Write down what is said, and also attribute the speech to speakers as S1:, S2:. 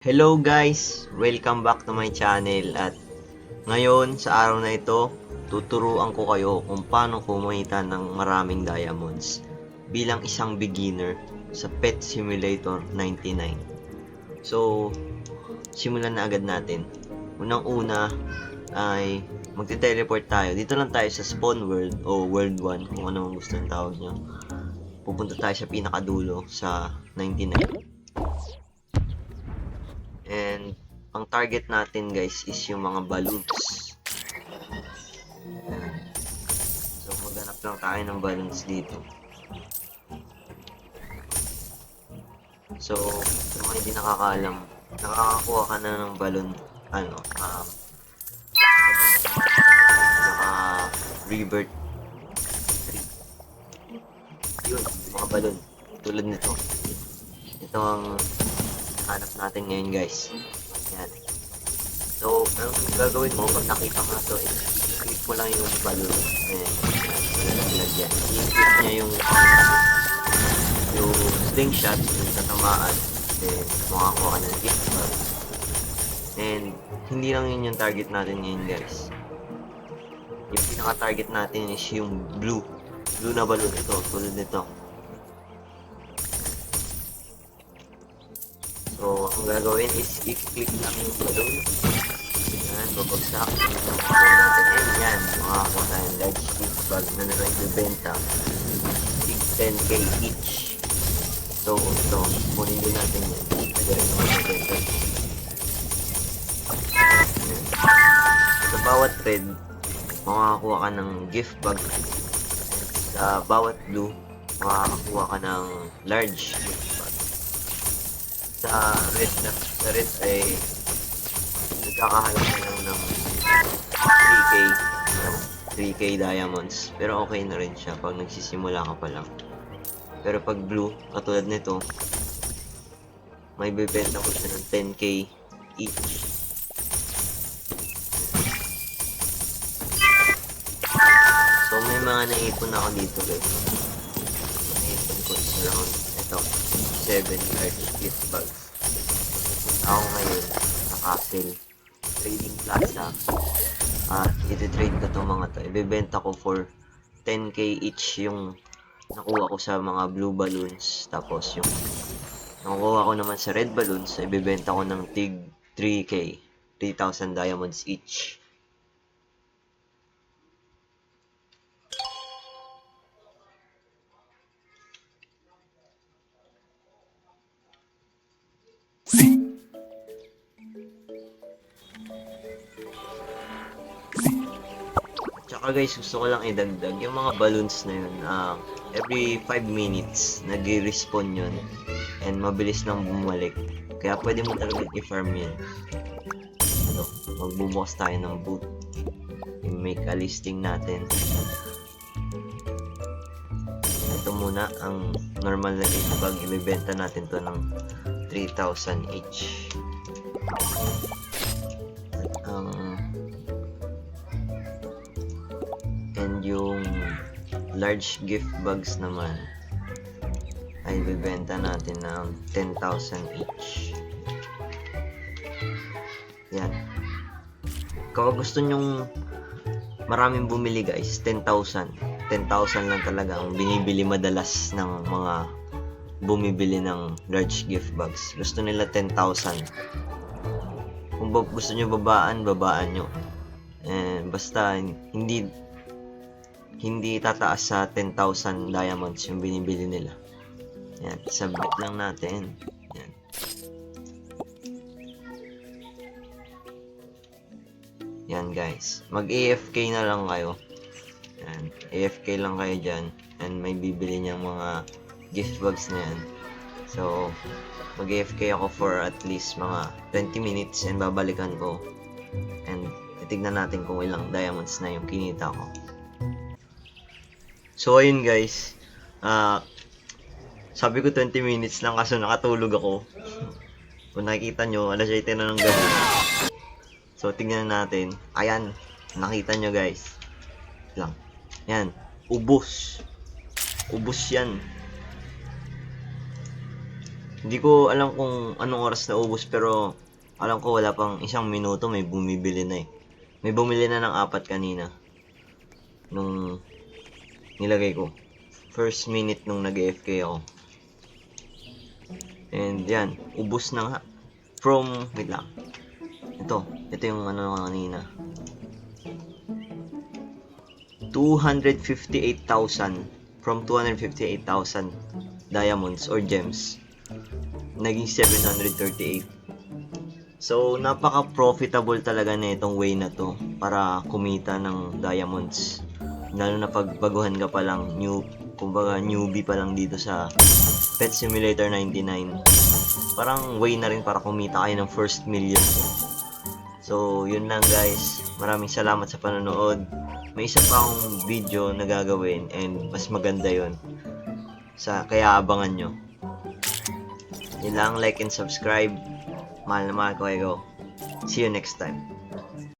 S1: Hello guys! Welcome back to my channel at ngayon sa araw na ito tuturuan ko kayo kung paano kumita ng maraming diamonds bilang isang beginner sa Pet Simulator 99. So, simulan na agad natin. Unang una ay magte-teleport tayo. Dito lang tayo sa spawn world o world 1 kung ano ang gusto ng tawag nyo. Pupunta tayo sa pinakadulo sa 99. Ang target natin guys is yung mga balloons. So maghanap lang tayo ng balloons dito. So, sa mga hindi nakakaalam, nakakakuha ka na ng balloon, ano, um, naka rebirth 3. Yun, yung mga balloon. Tulad nito. Ito ang hanap natin ngayon guys. Yan. So, ang gagawin mo pag nakita mo na to, is click mo lang yung balloon. Ayan. I-click niya yung yung slingshot, yung tatamaan. Then, makakuha ka ng gift card. And, hindi lang yun yung target natin ngayon guys. Yung pinaka-target natin is yung blue. Blue na balloon. Ito, tulad nito. So, ang gagawin is i-click lang yung balloon. Yan, babagsak. Natin. And yan, makakakuha tayo ng large stick bag na naman ibibenta. Tig 10k each. So, ito, kunin din natin yan. Pwede rin naman. Yan. Sa bawat red, makakakuha ka ng gift bag. Sa bawat blue, makakakuha ka ng large gift bag sa red na sa red ay nagkakahalap na ng 3k 3k diamonds. Pero okay na rin siya pag nagsisimula ka pa lang. Pero pag blue katulad nito may bibenta ko siya ng 10k each. So may mga naipon ako dito guys. Naipon ko is around ito 7 large gift bags. Pupunta ako ngayon sa Castle Trading Plaza. At iti-trade ko itong mga to. Ibebenta ko for 10k each yung nakuha ko sa mga blue balloons. Tapos yung nakuha ko naman sa red balloons, ibebenta ko ng tig 3k. 3,000 diamonds each. Tsaka guys, gusto ko lang idagdag yung mga balloons na yun. ah, every 5 minutes, nag-respawn yun. And mabilis nang bumalik. Kaya pwede mo talaga i-farm yun. Ito, magbubukas tayo ng boot. I-make a listing natin. Ito muna, ang normal na dito bag, ibibenta natin to ng 3,000 each. And yung large gift bags naman ay bibenta natin ng 10,000 each. Yan. Kung gusto nyong maraming bumili guys, 10,000. 10,000 lang talaga ang binibili madalas ng mga bumibili ng large gift bags. Gusto nila 10,000. Kung gusto nyo babaan, babaan nyo. Eh, basta hindi hindi tataas sa 10,000 diamonds yung binibili nila. Yan, submit lang natin. Yan. Yan guys. Mag-AFK na lang kayo. Yan. AFK lang kayo dyan. And may bibili niyang mga gift bags na yan. So, mag-AFK ako for at least mga 20 minutes and babalikan ko. And titignan natin kung ilang diamonds na yung kinita ko. So ayun guys, ah sabi ko 20 minutes lang kaso nakatulog ako. Kung nakikita nyo, alas 7 na ng gabi. So tingnan natin. Ayan, nakita nyo guys. Lang. Yan, ubos. Ubos yan. Hindi ko alam kung anong oras na ubos pero alam ko wala pang isang minuto may bumibili na eh. May bumili na ng apat kanina. Nung nilagay ko. First minute nung nag-AFK ako. And yan, ubos na nga. From, wait lang. Ito, ito yung ano kanina. 258,000 from 258,000 diamonds or gems naging 738 so napaka profitable talaga na itong way na to para kumita ng diamonds lalo na pag baguhan ka pa lang new kumbaga newbie pa lang dito sa Pet Simulator 99 parang way na rin para kumita kayo ng first million So, yun lang guys. Maraming salamat sa panonood. May isa pa akong video na gagawin and mas maganda yon Sa, kaya abangan nyo. Yun lang, like and subscribe. Mahal na mahal ko kayo. See you next time.